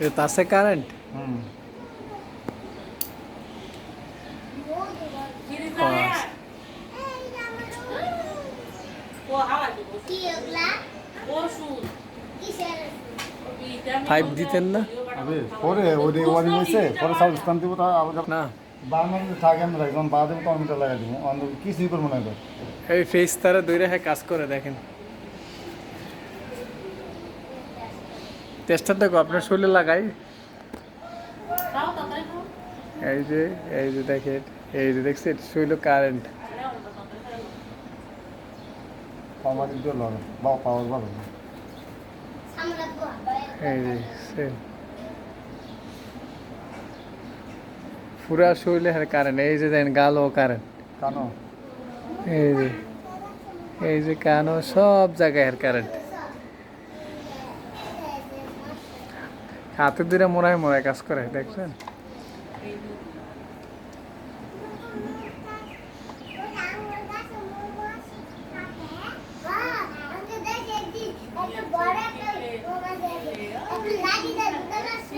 এটা তো আছে কারেন্ট হুম। ফাইভ দিতেন না? পরে ওই ওয়ারিং হয়েছে পরে স্থান দিব তা না। বারবার থাকে আমরা একদম বাদে কম মিটার লাগাই দিব। অন্য কিছুই করব না এই ফেস তারা দৈরে হ্যাঁ কাজ করে দেখেন। টেস্টার দেখো আপনার শরীরে লাগাই। এই যে এই যে দেখেন এই যে দেখছেন শরীর কারেন্ট। পুরা শরীরে হ্যাঁ কারেন্ট এই যে দেখেন গালও কারেন্ট কেন? এই যে এই যে কানো সব জায়গায় কারেন্ট হাতে দূরে মোড়ায় মোড়ায় কাজ করে দেখছেন?